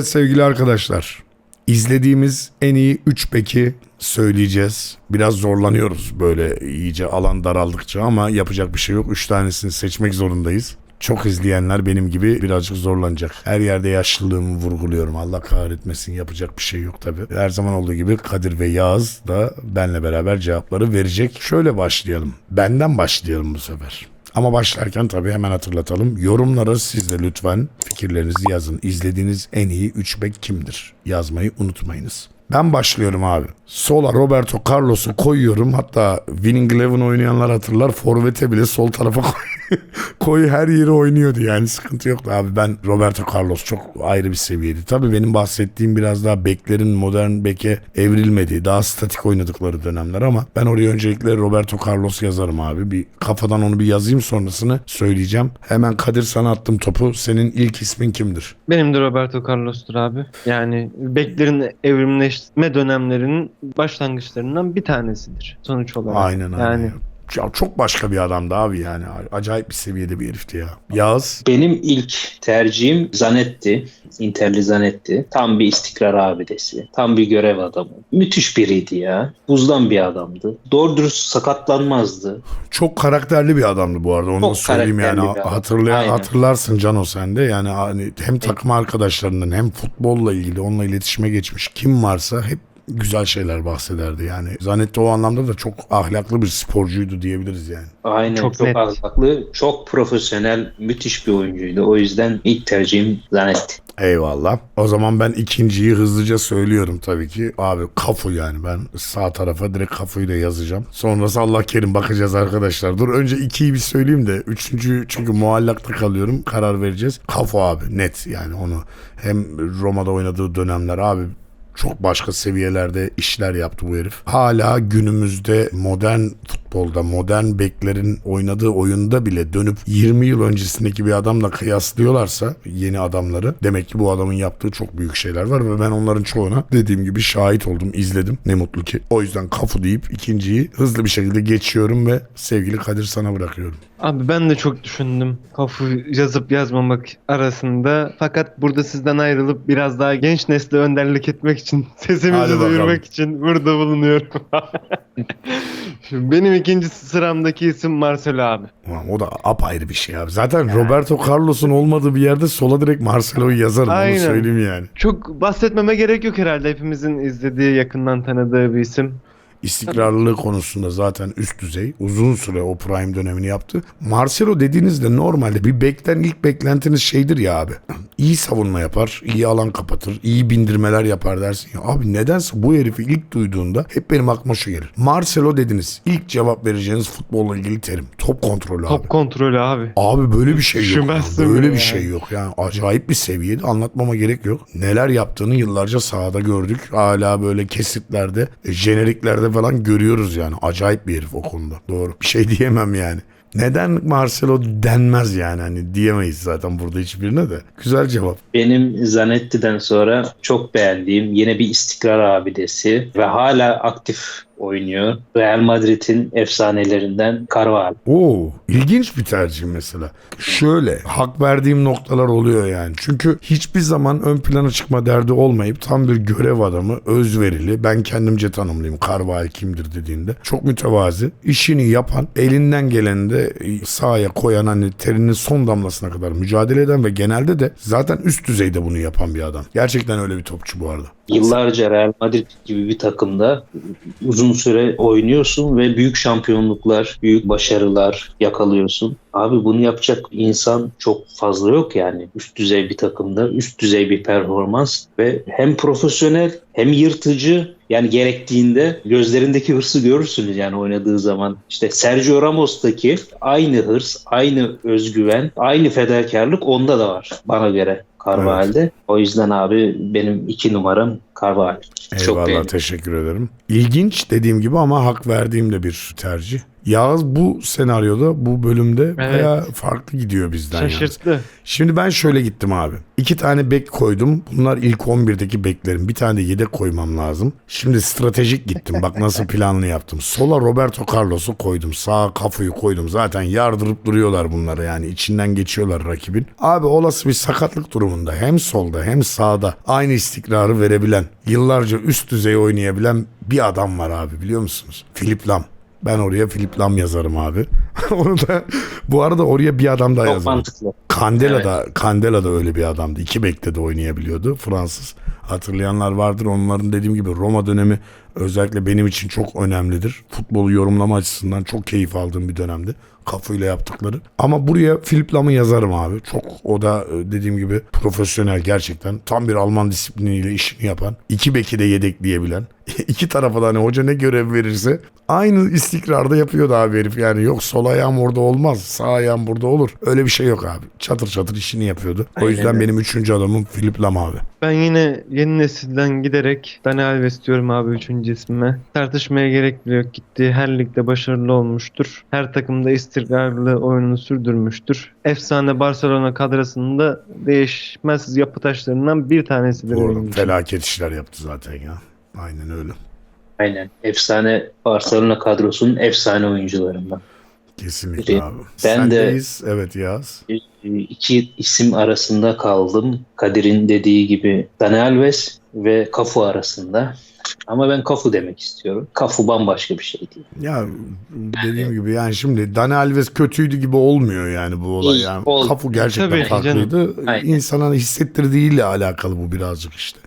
Evet sevgili arkadaşlar. izlediğimiz en iyi 3 beki söyleyeceğiz. Biraz zorlanıyoruz böyle iyice alan daraldıkça ama yapacak bir şey yok. 3 tanesini seçmek zorundayız. Çok izleyenler benim gibi birazcık zorlanacak. Her yerde yaşlılığımı vurguluyorum. Allah kahretmesin yapacak bir şey yok tabii. Her zaman olduğu gibi Kadir ve Yağız da benle beraber cevapları verecek. Şöyle başlayalım. Benden başlayalım bu sefer. Ama başlarken tabii hemen hatırlatalım. Yorumlara siz de lütfen fikirlerinizi yazın. İzlediğiniz en iyi 3 bek kimdir? Yazmayı unutmayınız. Ben başlıyorum abi. Sola Roberto Carlos'u koyuyorum. Hatta Winning Eleven oynayanlar hatırlar. Forvet'e bile sol tarafa koy, her yeri oynuyordu yani sıkıntı yoktu abi. Ben Roberto Carlos çok ayrı bir seviyeydi. Tabii benim bahsettiğim biraz daha beklerin modern beke evrilmediği, daha statik oynadıkları dönemler ama ben oraya öncelikle Roberto Carlos yazarım abi. Bir kafadan onu bir yazayım sonrasını söyleyeceğim. Hemen Kadir sana attım topu. Senin ilk ismin kimdir? Benim de Roberto Carlos'tur abi. Yani beklerin evrimleşme dönemlerinin başlangıçlarından bir tanesidir sonuç olarak. Aynen aynen. Ya çok başka bir adamdı abi yani. Acayip bir seviyede bir herifti ya. Yağız. Benim ilk tercihim Zanetti. Interli Zanetti. Tam bir istikrar abidesi. Tam bir görev adamı. Müthiş biriydi ya. Buzdan bir adamdı. Doğru dürüst sakatlanmazdı. Çok karakterli bir adamdı bu arada. Onu Çok söyleyeyim yani. Hatırlayan, hatırlarsın Cano sen de. Yani hani hem takım arkadaşlarından hem futbolla ilgili onunla iletişime geçmiş kim varsa hep güzel şeyler bahsederdi yani. Zanetti o anlamda da çok ahlaklı bir sporcuydu diyebiliriz yani. Aynen Çok çok, net. ahlaklı, çok profesyonel, müthiş bir oyuncuydu. O yüzden ilk tercihim Zanetti. Eyvallah. O zaman ben ikinciyi hızlıca söylüyorum tabii ki. Abi kafu yani ben sağ tarafa direkt kafuyu da yazacağım. Sonrası Allah kerim bakacağız arkadaşlar. Dur önce ikiyi bir söyleyeyim de. Üçüncü çünkü muallakta kalıyorum. Karar vereceğiz. Kafu abi net yani onu. Hem Roma'da oynadığı dönemler abi çok başka seviyelerde işler yaptı bu herif. Hala günümüzde modern futbolda, modern beklerin oynadığı oyunda bile dönüp 20 yıl öncesindeki bir adamla kıyaslıyorlarsa yeni adamları demek ki bu adamın yaptığı çok büyük şeyler var ve ben onların çoğuna dediğim gibi şahit oldum, izledim. Ne mutlu ki. O yüzden kafu deyip ikinciyi hızlı bir şekilde geçiyorum ve sevgili Kadir sana bırakıyorum. abi ben de çok düşündüm kafu yazıp yazmamak arasında. Fakat burada sizden ayrılıp biraz daha genç nesle önderlik etmek için sesimizi duyurmak için burada bulunuyorum. Şimdi benim ikinci sıramdaki isim Marcelo abi. Ulan o da apayrı bir şey abi. Zaten Roberto Carlos'un olmadığı bir yerde sola direkt Marcelo'yu yazarım. Aynen. Onu söyleyeyim yani. Çok bahsetmeme gerek yok herhalde hepimizin izlediği yakından tanıdığı bir isim. İstikrarlılığı konusunda zaten üst düzey. Uzun süre o prime dönemini yaptı. Marcelo dediğinizde normalde bir bekten ilk beklentiniz şeydir ya abi. İyi savunma yapar, iyi alan kapatır, iyi bindirmeler yapar dersin ya. Abi nedense bu herifi ilk duyduğunda hep benim aklıma şu gelir. Marcelo dediniz. İlk cevap vereceğiniz futbolla ilgili terim. Top kontrolü abi. Top kontrolü abi. Abi böyle bir şey yok. Böyle bir yani. şey yok. Yani acayip bir seviyede anlatmama gerek yok. Neler yaptığını yıllarca sahada gördük. Hala böyle kesitlerde, e, jeneriklerde falan görüyoruz yani. Acayip bir herif o konuda. Doğru. Bir şey diyemem yani. Neden Marcelo denmez yani hani diyemeyiz zaten burada hiçbirine de. Güzel cevap. Benim Zanetti'den sonra çok beğendiğim yine bir istikrar abidesi ve hala aktif oynuyor. Real Madrid'in efsanelerinden Carvalho. Oo, ilginç bir tercih mesela. Şöyle hak verdiğim noktalar oluyor yani. Çünkü hiçbir zaman ön plana çıkma derdi olmayıp tam bir görev adamı, özverili. Ben kendimce tanımlayayım Carvalho kimdir dediğinde. Çok mütevazi. işini yapan, elinden geleni de sahaya koyan hani terinin son damlasına kadar mücadele eden ve genelde de zaten üst düzeyde bunu yapan bir adam. Gerçekten öyle bir topçu bu arada. Yıllarca Real Madrid gibi bir takımda uzun süre oynuyorsun ve büyük şampiyonluklar, büyük başarılar yakalıyorsun. Abi bunu yapacak insan çok fazla yok yani. Üst düzey bir takımda, üst düzey bir performans ve hem profesyonel hem yırtıcı yani gerektiğinde gözlerindeki hırsı görürsünüz yani oynadığı zaman. İşte Sergio Ramos'taki aynı hırs, aynı özgüven, aynı fedakarlık onda da var bana göre. Carvalho'de. O yüzden abi benim iki numaram. Çok Eyvallah beğendim. teşekkür ederim. İlginç dediğim gibi ama hak verdiğim de bir tercih. Yağız bu senaryoda bu bölümde Evet. bayağı farklı gidiyor bizden. yalnız. Şaşırttı. Şimdi ben şöyle gittim abi. İki tane bek koydum. Bunlar ilk 11'deki beklerim. Bir tane de yedek koymam lazım. Şimdi stratejik gittim. Bak nasıl planlı yaptım. Sola Roberto Carlos'u koydum. Sağa Cafu'yu koydum. Zaten yardırıp duruyorlar bunları yani. içinden geçiyorlar rakibin. Abi olası bir sakatlık durumunda hem solda hem sağda aynı istikrarı verebilen, yıllarca üst düzey oynayabilen bir adam var abi biliyor musunuz? Philip Lam. Ben oraya Philip Lam yazarım abi. Onu da bu arada oraya bir adam daha Çok yazarım. mantıklı. Candela da Candela da öyle bir adamdı. İki bekte de oynayabiliyordu. Fransız. Hatırlayanlar vardır. Onların dediğim gibi Roma dönemi özellikle benim için çok önemlidir. Futbolu yorumlama açısından çok keyif aldığım bir dönemdi. Kafayla yaptıkları. Ama buraya Philip Lam'ı yazarım abi. Çok o da e, dediğim gibi profesyonel gerçekten. Tam bir Alman disipliniyle işini yapan. iki beki de yedekleyebilen. iki tarafa da hani hoca ne görev verirse aynı istikrarda yapıyordu abi herif. Yani yok sol ayağım orada olmaz. Sağ ayağım burada olur. Öyle bir şey yok abi. Çatır çatır işini yapıyordu. O Aynen yüzden benim üçüncü adamım Philip Lam abi. Ben yine yeni nesilden giderek Dani Alves diyorum abi üçüncü ismime. Tartışmaya gerek bile yok. Gittiği her ligde başarılı olmuştur. Her takımda istikrarlı oyununu sürdürmüştür. Efsane Barcelona kadrosunda değişmez yapı taşlarından bir tanesidir Doğru. Felaket işler yaptı zaten ya. Aynen öyle. Aynen. Efsane Barcelona kadrosunun efsane oyuncularından. Kesinlikle abi. ben de- Sendeyiz. Evet Yaz. İki isim arasında kaldım. Kadir'in dediği gibi Dani Alves ve Cafu arasında. Ama ben Cafu demek istiyorum. Cafu bambaşka bir şey değil. Ya dediğim gibi yani şimdi Dani Alves kötüydü gibi olmuyor yani bu olay. Yani ol- Kafu gerçekten Tabii farklıydı. Aynen. İnsana hissettirdiğiyle alakalı bu birazcık işte.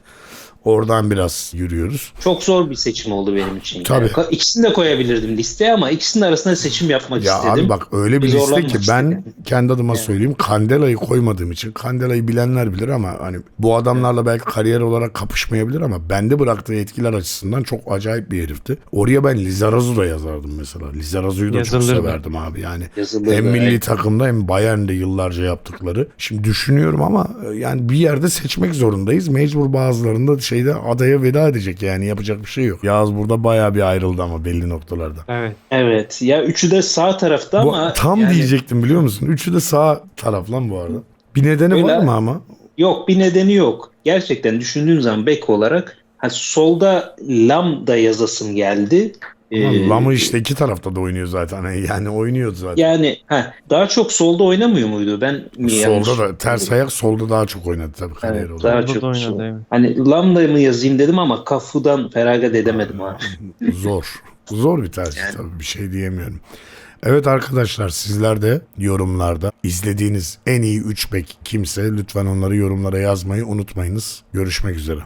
Oradan biraz yürüyoruz. Çok zor bir seçim oldu benim için. Tabii. Yani ikisini de koyabilirdim listeye ama ikisinin arasında seçim yapmak Ya istedim. abi bak öyle bir Bir liste zorlanmak ki ben kendi adıma Evet. söyleyeyim Candela'yı koymadığım için Candela'yı bilenler bilir ama hani bu adamlarla belki kariyer olarak kapışmayabilir ama bende bıraktığı etkiler açısından çok acayip bir herifti. Oraya ben Lizarazu da yazardım mesela. Lizarazu'yu da çok Yazılırdı. severdim abi yani. Yazılırdı, Hem milli evet. takımda hem Bayern'de yıllarca yaptıkları. Şimdi düşünüyorum ama e, yani bir yerde seçmek zorundayız. Mecbur bazılarında şeyde adaya veda edecek yani yapacak bir şey yok. Yağız burada bayağı bir ayrıldı ama belli noktalarda. Evet. Evet. Ya üçü de sağ tarafta Bu, ama tam yani- diyecektim biliyor musun? Üçü de sağ taraf lan bu arada. Bir nedeni Öyle. var mı ama? Yok bir nedeni yok. Gerçekten düşündüğüm zaman bek olarak ha, solda Lam da yazasım geldi. Ee, Lamı işte iki tarafta da oynuyor zaten. Yani oynuyordu zaten. Yani ha, daha çok solda oynamıyor muydu? Ben mi yanlış- solda da ters ayak solda daha çok oynadı tabii kariyer Evet, olarak. daha Orada çok da oynadı, sol. evet. Hani Lambda mı yazayım dedim ama Kafu'dan feragat edemedim abi. Zor. Zor bir tercih Yani. tabii bir şey diyemiyorum. Evet arkadaşlar sizler de yorumlarda izlediğiniz en iyi 3 bek kimse lütfen onları yorumlara yazmayı unutmayınız. Görüşmek üzere.